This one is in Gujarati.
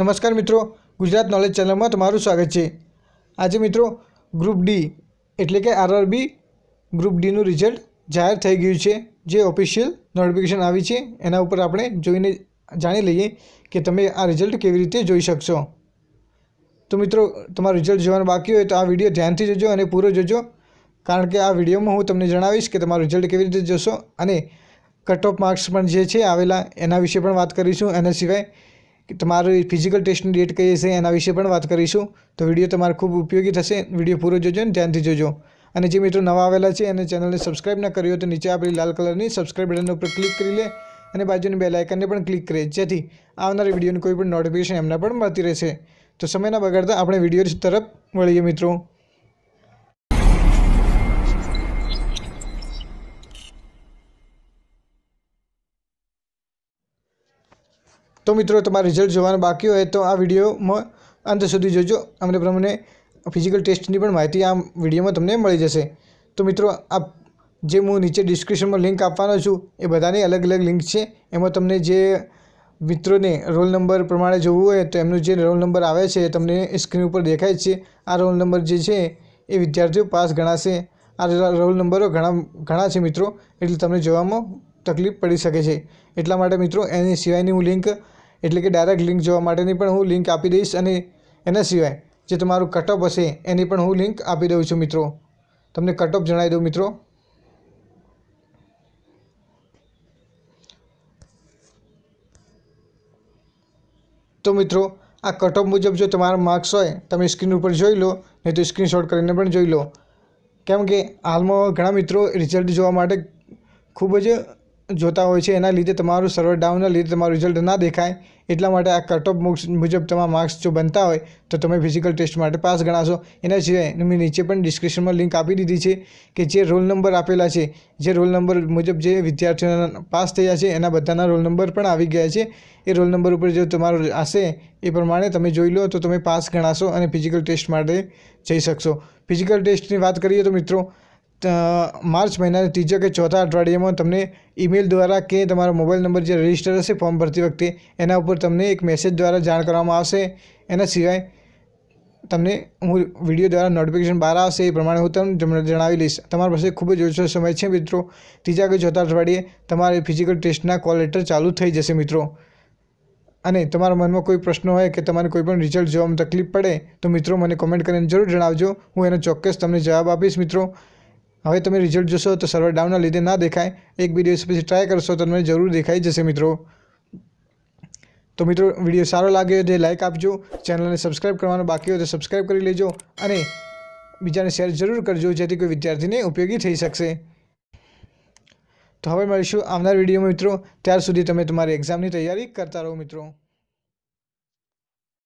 નમસ્કાર મિત્રો, ગુજરાત નોલેજ ચેનલમાં તમારું સ્વાગત છે. આજે મિત્રો ગ્રુપ ડી એટલે કે આરઆરબી ગ્રુપ ડીનું રિઝલ્ટ જાહેર થઈ ગયું છે, જે ઓફિશિયલ નોટિફિકેશન આવી છે. એના ઉપર આપણે જોઈને જાણી લઈએ કે તમે આ રિઝલ્ટ કેવી રીતે જોઈ શકશો. તો મિત્રો, તમારું રિઝલ્ટ જોવાનું બાકી હોય તો આ વીડિયો ધ્યાનથી જોજો અને પૂરો જોજો. કારણ કે આ વિડીયોમાં હું તમને જણાવીશ કે તમારું રિઝલ્ટ કેવી રીતે જોશો અને કટ ઓફ માર્ક્સ પણ જે છે, આવેલા એના વિશે પણ વાત કરીશું. એના સિવાય તમારી ફિઝિકલ ટેસ્ટની ડેટ કઈ હશે એના વિશે પણ વાત કરીશું. તો વીડિયો તમારે ખૂબ ઉપયોગી થશે. વીડિયો પૂરો જોજો અને ધ્યાનથી જોજો. અને જે મિત્રો નવા આવેલા છે અને ચેનલને સબસ્ક્રાઇબ ના કર્યો હોય તો નીચે આપેલી લાલ કલરની સબસ્ક્રાઇબ બટન ઉપર ક્લિક કરી લે અને બાજુની બેલ આઇકનને પણ ક્લિક કરે. જેથી આવનારી વિડીયોની કોઈ પણ નોટિફિકેશન એમને પણ મળતી રહેશે. તો સમયના બગાડતા આપણે વીડિયો તરફ મળીએ મિત્રો. તો મિત્રો, તમારે રિઝલ્ટ જોવાનું બાકી હોય તો આ વિડીયોમાં અંત સુધી જોજો. અમને પ્રમાણે ફિઝિકલ ટેસ્ટની પણ માહિતી આ વિડીયોમાં તમને મળી જશે. તો મિત્રો આ જે હું નીચે ડિસ્ક્રિપ્શનમાં લિંક આપવાનો છું, એ બધાની અલગ અલગ લિંક છે. એમાં તમને જે મિત્રોને રોલ નંબર પ્રમાણે જોવું હોય, તો એમનું જે રોલ નંબર આવે છે તમને સ્ક્રીન ઉપર દેખાય છે. આ રોલ નંબર જે છે, એ વિદ્યાર્થીઓ પાસ ગણાશે. આ રોલ નંબરો ઘણા ઘણા છે મિત્રો, એટલે તમને જોવામાં તકલીફ પડી શકે છે. એટલા માટે મિત્રો, એની સિવાયની હું લિંક એટલે કે ડાયરેક્ટ લિંક જોવા માટેની પણ હું લિંક આપી દઈશ અને એના સિવાય જે તમારું કટઓફ હશે, એની પણ હું લિંક આપી દઉં છું મિત્રો. તમને કટઓફ જણાવી દઉં મિત્રો. તો મિત્રો, આ કટઓફ મુજબ જો તમારા માર્ક્સ હોય, તમે સ્ક્રીન ઉપર જોઈ લો, નહીં તો સ્ક્રીનશોટ કરીને પણ જોઈ લો. કેમ કે હાલમાં ઘણા મિત્રો રિઝલ્ટ જોવા માટે ખૂબ જ જોતા હોય છે. એના લીધે તમારું સર્વર ડાઉનના લીધે તમારું રિઝલ્ટ ના દેખાય. એટલા માટે આ કટ ઓફ મુજબ તમારા માર્ક્સ જો બનતા હોય, તો તમે ફિઝિકલ ટેસ્ટ માટે પાસ ગણાશો. એના સિવાય મેં નીચે પણ ડિસ્ક્રિપ્શનમાં લિંક આપી દીધી છે કે જે રોલ નંબર આપેલા છે, જે રોલ નંબર મુજબ જે વિદ્યાર્થીઓના પાસ થયા છે, એના બધાના રોલ નંબર પણ આવી ગયા છે. એ રોલ નંબર ઉપર જો તમારો હશે, એ પ્રમાણે તમે જોઈ લો, તો તમે પાસ ગણાશો અને ફિઝિકલ ટેસ્ટ માટે જઈ શકશો. ફિઝિકલ ટેસ્ટની વાત કરીએ તો મિત્રો માર્ચ મહિનાના ત્રીજા કે ચોથા અઠવાડિયામાં તમને ઈમેલ દ્વારા કે તમારો મોબાઈલ નંબર જે રજિસ્ટર હશે ફોર્મ ભરતી વખતે, એના ઉપર તમને એક મેસેજ દ્વારા જાણ કરવામાં આવશે. એના સિવાય તમને હું વીડિયો દ્વારા નોટિફિકેશન બહાર આવશે એ પ્રમાણે હું તમને જણાવી લઈશ તમારી પાસે ખૂબ જ ઓછો સમય છે મિત્રો. ત્રીજા કે ચોથા અઠવાડિયે તમારે ફિઝિકલ ટેસ્ટના કોલ લેટર ચાલુ થઈ જશે મિત્રો. અને તમારા મનમાં કોઈ પ્રશ્ન હોય કે તમારે કોઈ પણ રિઝલ્ટ જોવામાં તકલીફ પડે, તો મિત્રો મને કોમેન્ટ કરીને જરૂર જણાવજો. હું એનો ચોક્કસ તમને જવાબ આપીશ મિત્રો. હવે તમે રિઝલ્ટ જોશો તો સર્વર ડાઉનના લીધે ના દેખાય. એક બે દિવસ પછી ટ્રાય કરશો તો તમને જરૂર દેખાઈ જશે મિત્રો. તો મિત્રો વીડિયો સારો લાગ્યો તો લાઇક આપજો. ચેનલને સબસ્ક્રાઈબ કરવાનું બાકી હોય તો સબસ્ક્રાઈબ કરી લેજો અને બીજાને શેર જરૂર કરજો, જેથી કોઈ વિદ્યાર્થીને ઉપયોગી થઈ શકશે. તો હવે મળીશું આવનાર વિડીયોમાં મિત્રો. ત્યાર સુધી તમે તમારી એક્ઝામની તૈયારી કરતા રહો મિત્રો.